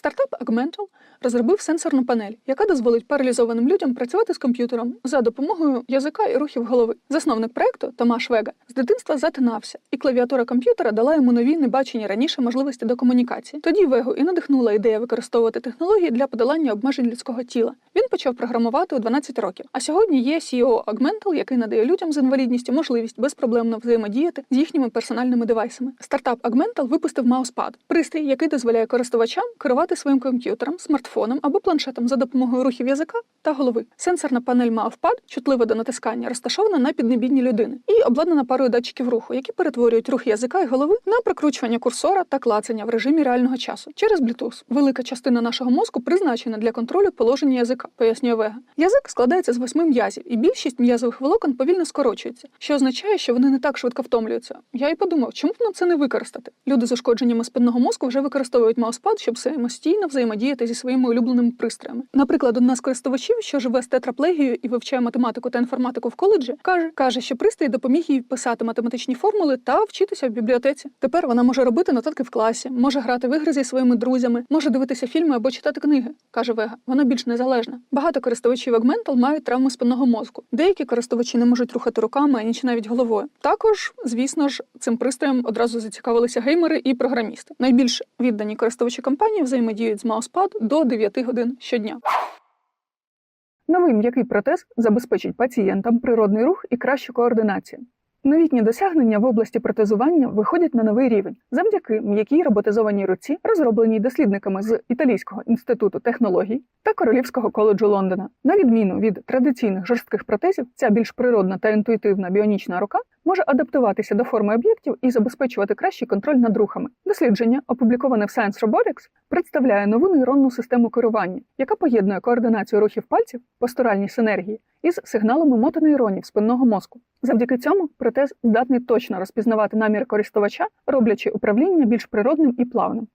Стартап Augmental розробив сенсорну панель, яка дозволить паралізованим людям працювати з комп'ютером за допомогою язика і рухів голови. Засновник проекту Томаш Вега з дитинства затинався, і клавіатура комп'ютера дала йому нові небачені раніше можливості до комунікації. Тоді Вегу і надихнула ідея використовувати технології для подолання обмежень людського тіла. Він почав програмувати у 12 років. А сьогодні є CEO Augmental, який надає людям з інвалідністю можливість безпроблемно взаємодіяти з їхніми персональними девайсами. Стартап Augmental випустив Mousepad – пристрій, який дозволяє користувачам керувати своїм комп'ютером, смартфоном або планшетом за допомогою рухів язика та голови. Сенсорна панель Mousepad, чутлива до натискання, розташована на піднебідні людини і обладнана парою датчиків руху, які перетворюють рух язика і голови на прикручування курсора та клацання в режимі реального часу через Bluetooth. Велика частина нашого мозку призначена для контролю положення язика, пояснює Вега. Язик складається з восьми м'язів, і більшість м'язових волокон повільно скорочується, що означає, що вони не так швидко втомлюються. Я й подумав, чому б нам це не використати? Люди з ушкодженнями спинного мозку вже використовують мауспад, щоб самостійно взаємодіяти зі своїми улюбленими пристроями. Наприклад, одна з користувачів, що живе з тетраплегією і вивчає математику та інформатику в коледжі, каже, каже, що пристрій допоміг їй писати математичні формули та вчитися в бібліотеці. Тепер вона може робити нотатки в класі, може грати в ігри зі своїми друзями, може дивитися фільми або читати книги, каже Вега. Вона більш незалежна. Багато користувачів Augmental мають травми спинного мозку. Деякі користувачі не можуть рухати руками, ані чи навіть головою. Також, звісно ж, цим пристроєм одразу зацікавилися геймери і програмісти. Найбільш віддані користувачі компанії взаємодіють з Mousepad до 9 годин щодня. Новий м'який протез забезпечить пацієнтам природний рух і кращу координацію. Новітні досягнення в області протезування виходять на новий рівень завдяки м'якій роботизованій руці, розробленій дослідниками з Італійського інституту технологій та Королівського коледжу Лондона. На відміну від традиційних жорстких протезів, ця більш природна та інтуїтивна біонічна рука може адаптуватися до форми об'єктів і забезпечувати кращий контроль над рухами. Дослідження, опубліковане в Science Robotics, представляє нову нейронну систему керування, яка поєднує координацію рухів пальців, постуральні синергії із сигналами мотонейронів спинного мозку. Завдяки цьому протез здатний точно розпізнавати намір користувача, роблячи управління більш природним і плавним.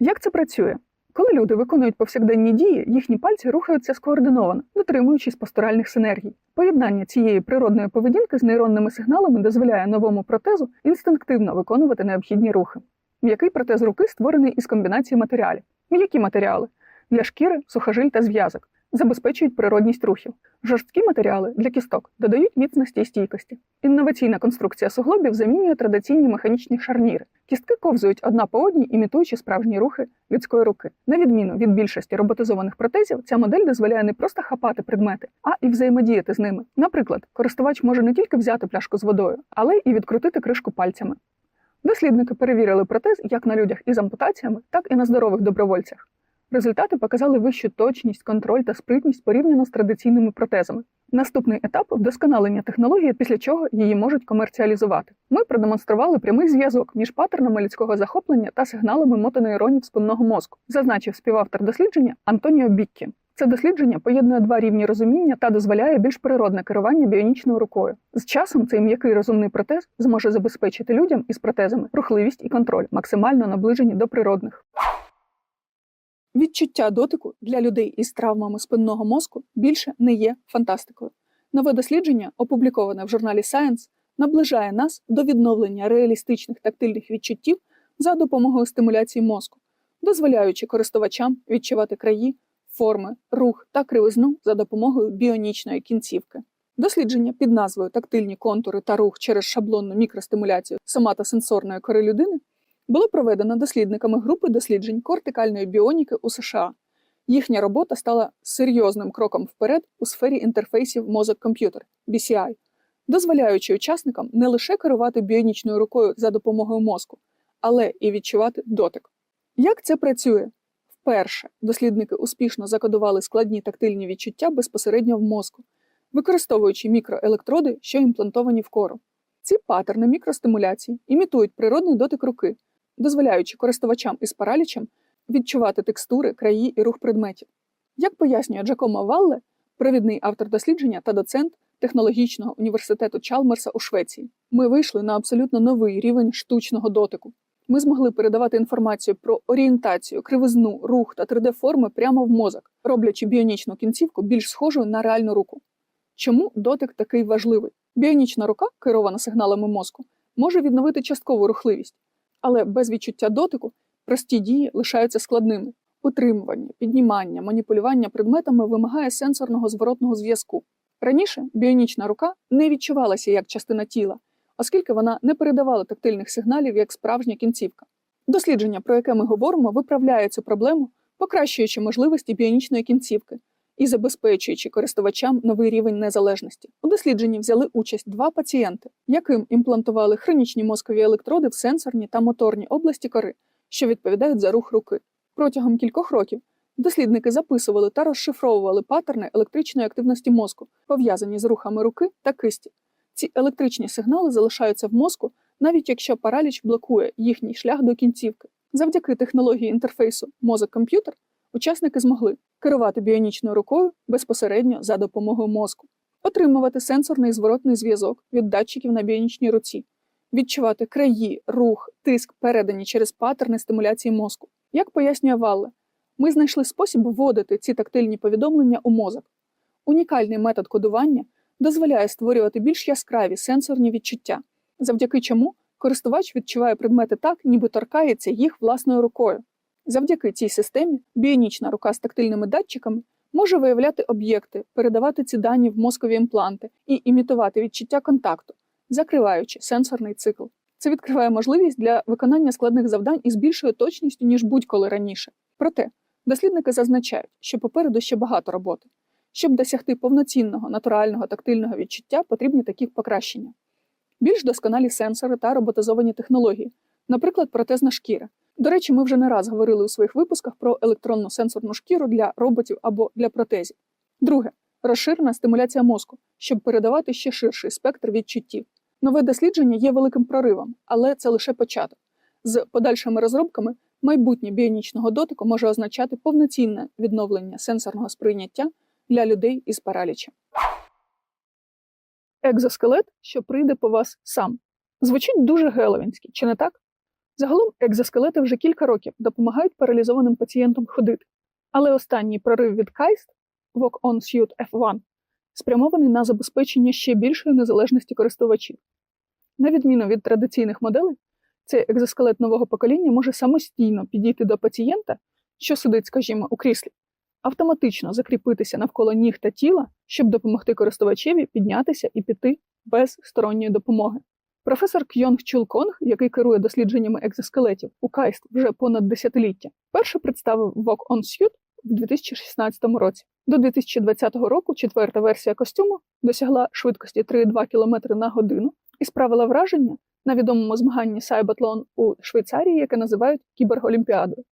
Як це працює? Коли люди виконують повсякденні дії, їхні пальці рухаються скоординовано, дотримуючись постуральних синергій. Поєднання цієї природної поведінки з нейронними сигналами дозволяє новому протезу інстинктивно виконувати необхідні рухи. М'який протез руки створений із комбінації матеріалів. М'які матеріали для шкіри, сухожиль та зв'язок забезпечують природність рухів. Жорсткі матеріали для кісток додають міцності і стійкості. Інноваційна конструкція суглобів замінює традиційні механічні шарніри. Кістки ковзують одна по одній, імітуючи справжні рухи людської руки. На відміну від більшості роботизованих протезів, ця модель дозволяє не просто хапати предмети, а і взаємодіяти з ними. Наприклад, користувач може не тільки взяти пляшку з водою, але і відкрутити кришку пальцями. Дослідники перевірили протез як на людях із ампутаціями, так і на здорових добровольцях. Результати показали вищу точність, контроль та спритність порівняно з традиційними протезами. Наступний етап вдосконалення технології, після чого її можуть комерціалізувати. Ми продемонстрували прямий зв'язок між паттернами людського захоплення та сигналами мотонейронів спинного мозку, зазначив співавтор дослідження Антоніо Біккі. Це дослідження поєднує два рівні розуміння та дозволяє більш природне керування біонічною рукою. З часом цей м'який розумний протез зможе забезпечити людям із протезами рухливість і контроль, максимально наближені до природних. Відчуття дотику для людей із травмами спинного мозку більше не є фантастикою. Нове дослідження, опубліковане в журналі Science, наближає нас до відновлення реалістичних тактильних відчуттів за допомогою стимуляції мозку, дозволяючи користувачам відчувати краї, форми, рух та кривизну за допомогою біонічної кінцівки. Дослідження під назвою Тактильні контури та рух через шаблонну мікростимуляцію соматосенсорної кори людини було проведено дослідниками групи досліджень кортикальної біоніки у США. Їхня робота стала серйозним кроком вперед у сфері інтерфейсів мозок-комп'ютер BCI, дозволяючи учасникам не лише керувати біонічною рукою за допомогою мозку, але і відчувати дотик. Як це працює? Вперше дослідники успішно закодували складні тактильні відчуття безпосередньо в мозку, використовуючи мікроелектроди, що імплантовані в кору. Ці паттерни мікростимуляції імітують природний дотик руки, дозволяючи користувачам із паралічем відчувати текстури, краї і рух предметів. Як пояснює Джакомо Валле, провідний автор дослідження та доцент технологічного університету Чалмерса у Швеції, ми вийшли на абсолютно новий рівень штучного дотику. Ми змогли передавати інформацію про орієнтацію, кривизну, рух та 3D-форми прямо в мозок, роблячи біонічну кінцівку більш схожою на реальну руку. Чому дотик такий важливий? Біонічна рука, керована сигналами мозку, може відновити часткову рухливість, але без відчуття дотику прості дії лишаються складними. Утримування, піднімання, маніпулювання предметами вимагає сенсорного зворотного зв'язку. Раніше біонічна рука не відчувалася як частина тіла, оскільки вона не передавала тактильних сигналів як справжня кінцівка. Дослідження, про яке ми говоримо, виправляє цю проблему, покращуючи можливості біонічної кінцівки і забезпечуючи користувачам новий рівень незалежності. У дослідженні взяли участь два пацієнти, яким імплантували хронічні мозкові електроди в сенсорні та моторні області кори, що відповідають за рух руки. Протягом кількох років дослідники записували та розшифровували паттерни електричної активності мозку, пов'язані з рухами руки та кисті. Ці електричні сигнали залишаються в мозку, навіть якщо параліч блокує їхній шлях до кінцівки. Завдяки технології інтерфейсу мозок-комп'ютер учасники змогли керувати біонічною рукою безпосередньо за допомогою мозку, отримувати сенсорний зворотний зв'язок від датчиків на біонічній руці, відчувати краї, рух, тиск, передані через паттерни стимуляції мозку. Як пояснює Валле, ми знайшли спосіб вводити ці тактильні повідомлення у мозок. Унікальний метод кодування дозволяє створювати більш яскраві сенсорні відчуття, завдяки чому користувач відчуває предмети так, ніби торкається їх власною рукою. Завдяки цій системі біонічна рука з тактильними датчиками може виявляти об'єкти, передавати ці дані в мозкові імпланти і імітувати відчуття контакту, закриваючи сенсорний цикл. Це відкриває можливість для виконання складних завдань із більшою точністю, ніж будь-коли раніше. Проте дослідники зазначають, що попереду ще багато роботи. Щоб досягти повноцінного натурального тактильного відчуття, потрібні такі покращення. Більш досконалі сенсори та роботизовані технології, наприклад, протезна шкіра. До речі, ми вже не раз говорили у своїх випусках про електронну сенсорну шкіру для роботів або для протезів. Друге розширена стимуляція мозку, щоб передавати ще ширший спектр відчуттів. Нове дослідження є великим проривом, але це лише початок. З подальшими розробками майбутнє біонічного дотику може означати повноцінне відновлення сенсорного сприйняття для людей із паралічем. Екзоскелет, що прийде по вас сам. Звучить дуже геловінськи, чи не так? Загалом екзоскелети вже кілька років допомагають паралізованим пацієнтам ходити. Але останній прорив від KAIST Walk On Suit F1 спрямований на забезпечення ще більшої незалежності користувачів. На відміну від традиційних моделей, цей екзоскелет нового покоління може самостійно підійти до пацієнта, що сидить, скажімо, у кріслі, автоматично закріпитися навколо ніг та тіла, щоб допомогти користувачеві піднятися і піти без сторонньої допомоги. Професор Кйонг Чул Конг, який керує дослідженнями екзоскелетів у Кайст вже понад десятиліття, перше представив Walk On Suit в 2016 році. До 2020 року четверта версія костюму досягла швидкості 3,2 км на годину і справила враження на відомому змаганні Сайбатлон у Швейцарії, яке називають кіберголімпіадою.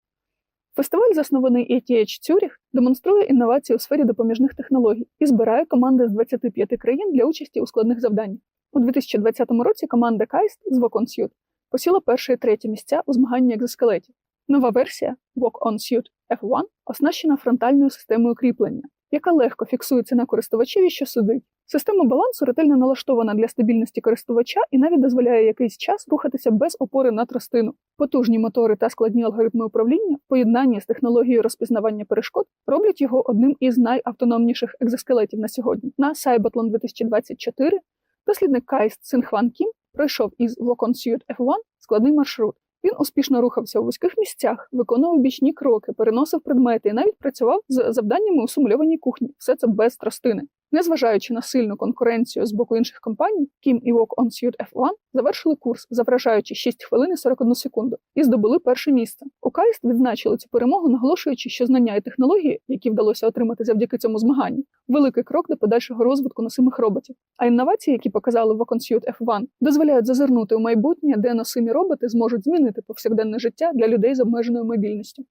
Фестиваль, заснований ETH Цюріх, демонструє інновації у сфері допоміжних технологій і збирає команди з 25 країн для участі у складних завданнях. У 2020 році команда KAIST з Walk On Suit посіла перше і третє місця у змаганні екзоскелетів. Нова версія Walk On Suit F1 оснащена фронтальною системою кріплення, яка легко фіксується на користувачеві, що сидить. Система балансу ретельно налаштована для стабільності користувача і навіть дозволяє якийсь час рухатися без опори на тростину. Потужні мотори та складні алгоритми управління в поєднанні з технологією розпізнавання перешкод роблять його одним із найавтономніших екзоскелетів на сьогодні. На Cybertlon 2024 дослідник Кайс Цинхван Кім пройшов із Воконсьют On Suit F1 складний маршрут. Він успішно рухався у вузьких місцях, виконував бічні кроки, переносив предмети і навіть працював з завданнями у сумульованій кухні. Все це без тростини. Незважаючи на сильну конкуренцію з боку інших компаній, Kim і Walk On Suit F1 завершили курс, завражаючи 6 хвилин і 41 секунду, і здобули перше місце. У Кайст відзначили цю перемогу, наголошуючи, що знання і технології, які вдалося отримати завдяки цьому змаганню, великий крок до подальшого розвитку носимих роботів. А інновації, які показали Walk On Suit F1, дозволяють зазирнути у майбутнє, де носимі роботи зможуть змінити повсякденне життя для людей з обмеженою мобільністю.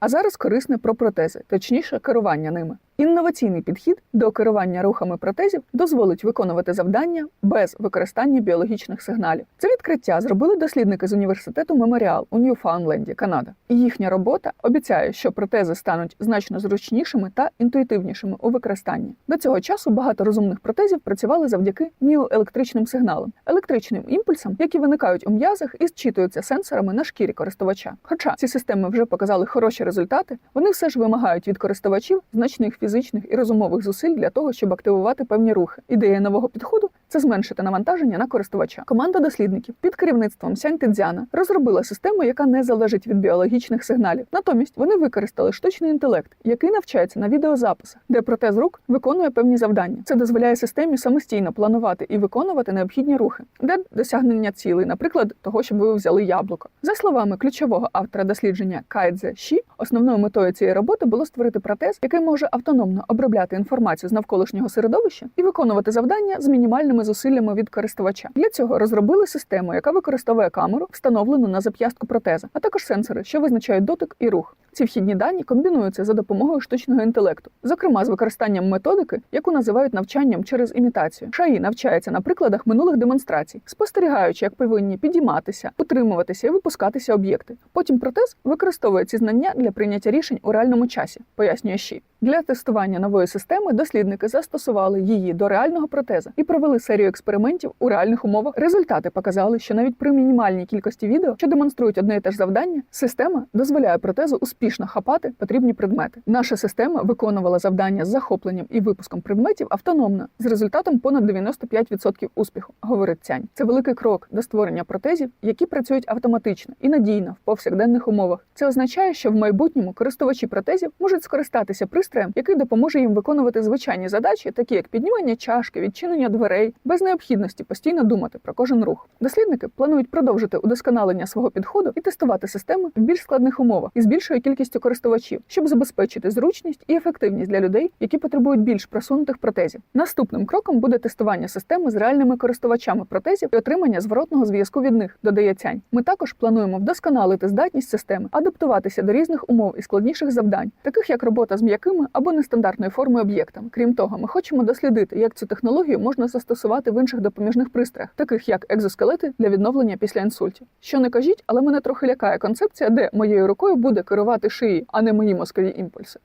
А зараз корисне про протези, точніше, керування ними. Інноваційний підхід до керування рухами протезів дозволить виконувати завдання без використання біологічних сигналів. Це відкриття зробили дослідники з університету Меморіал у Ньюфаундленді, Канада. І їхня робота обіцяє, що протези стануть значно зручнішими та інтуїтивнішими у використанні. До цього часу багато розумних протезів працювали завдяки міоелектричним сигналам, електричним імпульсам, які виникають у м'язах і зчитуються сенсорами на шкірі користувача. Хоча ці системи вже показали хороші результати, вони все ж вимагають від користувачів значних фізичних і розумових зусиль для того, щоб активувати певні рухи. Ідея нового підходу це зменшити навантаження на користувача. Команда дослідників під керівництвом Сянь Тидзяна розробила систему, яка не залежить від біологічних сигналів. Натомість вони використали штучний інтелект, який навчається на відеозаписах, де протез рук виконує певні завдання. Це дозволяє системі самостійно планувати і виконувати необхідні рухи для досягнення цілей, наприклад, того, щоб ви взяли яблуко. За словами ключового автора дослідження Кайдзе Ші, основною метою цієї роботи було створити протез, який може автономно обробляти інформацію з навколишнього середовища і виконувати завдання з мінімальними зусиллями від користувача. Для цього розробили систему, яка використовує камеру, встановлену на зап'ястку протеза, а також сенсори, що визначають дотик і рух. Ці вхідні дані комбінуються за допомогою штучного інтелекту, зокрема з використанням методики, яку називають навчанням через імітацію. ШАІ навчається на прикладах минулих демонстрацій, спостерігаючи, як повинні підійматися, утримуватися і випускатися об'єкти. Потім протез використовує ці знання для прийняття рішень у реальному часі, пояснює Ші. Для тестування нової системи дослідники застосували її до реального протеза і провели серію експериментів у реальних умовах. Результати показали, що навіть при мінімальній кількості відео, що демонструють одне і те ж завдання, система дозволяє протезу успішно хапати потрібні предмети. Наша система виконувала завдання з захопленням і випуском предметів автономно з результатом понад 95% успіху, говорить Цянь. Це великий крок до створення протезів, які працюють автоматично і надійно в повсякденних умовах. Це означає, що в майбутньому користувачі протезів можуть скористатися пристроєм, який допоможе їм виконувати звичайні задачі, такі як піднімання чашки, відчинення дверей, без необхідності постійно думати про кожен рух. Дослідники планують продовжити удосконалення свого підходу і тестувати системи в більш складних умовах і з більшою кількістю користувачів, щоб забезпечити зручність і ефективність для людей, які потребують більш просунутих протезів. Наступним кроком буде тестування системи з реальними користувачами протезів і отримання зворотного зв'язку від них, додає Цянь. Ми також плануємо вдосконалити здатність системи, адаптуватися до різних умов і складніших завдань, таких як робота з м'якими або нестандартної форми об'єктами. Крім того, ми хочемо дослідити, як цю технологію можна застосувати в інших допоміжних пристроях, таких як екзоскелети для відновлення після інсультів. Що не кажіть, але мене трохи лякає концепція, де моєю рукою буде керувати шиї, а не мої мозкові імпульси.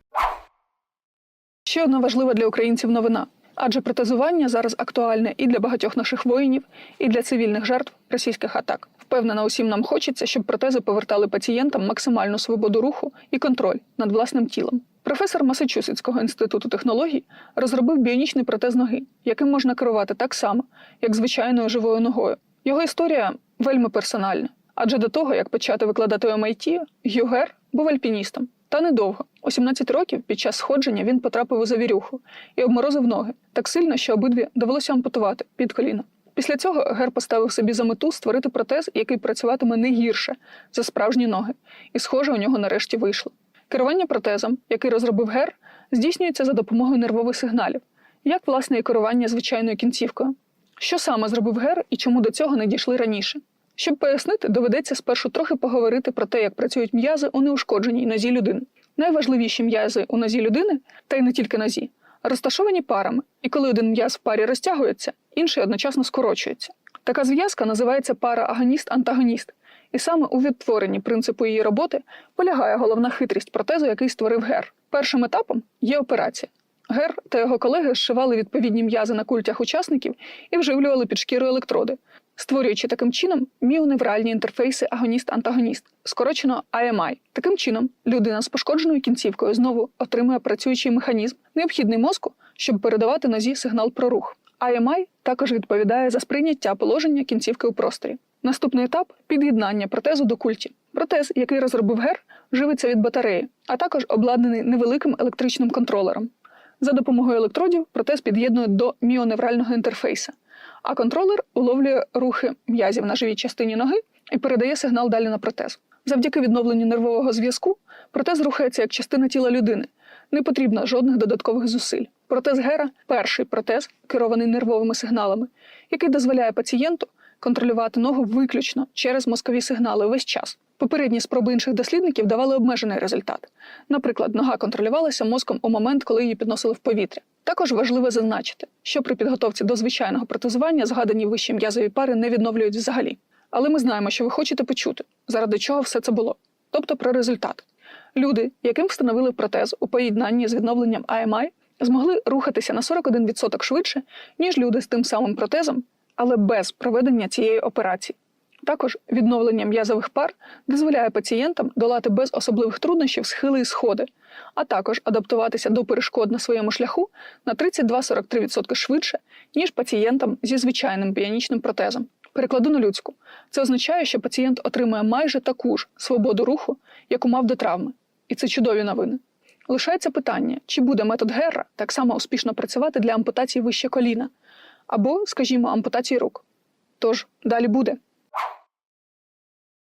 Ще одна важлива для українців новина. Адже протезування зараз актуальне і для багатьох наших воїнів, і для цивільних жертв російських атак. Впевнена, усім нам хочеться, щоб протези повертали пацієнтам максимальну свободу руху і контроль над власним тілом. Професор Масачусетського інституту технологій розробив біонічний протез ноги, яким можна керувати так само, як звичайною живою ногою. Його історія вельми персональна. Адже до того, як почати викладати MIT, Гюгер був альпіністом. Та недовго. У 17 років під час сходження він потрапив у завірюху і обморозив ноги так сильно, що обидві довелося ампутувати під коліно. Після цього Гер поставив собі за мету створити протез, який працюватиме не гірше за справжні ноги, і, схоже, у нього нарешті вийшло. Керування протезом, який розробив Гер, здійснюється за допомогою нервових сигналів, як власне і керування звичайною кінцівкою. Що саме зробив Гер і чому до цього не дійшли раніше? Щоб пояснити, доведеться спершу трохи поговорити про те, як працюють м'язи у неушкодженій нозі людини. Найважливіші м'язи у нозі людини, та й не тільки нозі, розташовані парами, і коли один м'яз в парі розтягується, інший одночасно скорочується. Така зв'язка називається пара агоніст-антагоніст, і саме у відтворенні принципу її роботи полягає головна хитрість протезу, який створив Гер. Першим етапом є операція. Гер та його колеги зшивали відповідні м'язи на культях учасників і вживлювали під шкіру електроди, створюючи таким чином міоневральні інтерфейси агоніст-антагоніст, скорочено AMI. Таким чином, людина з пошкодженою кінцівкою знову отримує працюючий механізм, необхідний мозку, щоб передавати нозі сигнал про рух. AMI також відповідає за сприйняття положення кінцівки у просторі. Наступний етап під'єднання протезу до культі. Протез, який розробив Гер, живиться від батареї, а також обладнаний невеликим електричним контролером. За допомогою електродів протез під'єднує до міоневрального інтерфейса, а контролер уловлює рухи м'язів на живій частині ноги і передає сигнал далі на протез. Завдяки відновленню нервового зв'язку протез рухається як частина тіла людини. Не потрібно жодних додаткових зусиль. Протез Гера перший протез, керований нервовими сигналами, який дозволяє пацієнту контролювати ногу виключно через мозкові сигнали весь час. Попередні спроби інших дослідників давали обмежений результат. Наприклад, нога контролювалася мозком у момент, коли її підносили в повітря. Також важливо зазначити, що при підготовці до звичайного протезування згадані вищі м'язові пари не відновлюють взагалі. Але ми знаємо, що ви хочете почути, заради чого все це було, тобто про результат. Люди, яким встановили протез у поєднанні з відновленням AMI, змогли рухатися на 41% швидше, ніж люди з тим самим протезом, але без проведення цієї операції. Також відновлення м'язових пар дозволяє пацієнтам долати без особливих труднощів схили і сходи, а також адаптуватися до перешкод на своєму шляху на 32-43% швидше, ніж пацієнтам зі звичайним біонічним протезом. Перекладу на людську. Це означає, що пацієнт отримує майже таку ж свободу руху, яку мав до травми. І це чудові новини. Лишається питання, чи буде метод Герра так само успішно працювати для ампутації вище коліна, або, скажімо, ампутації рук. Тож далі буде.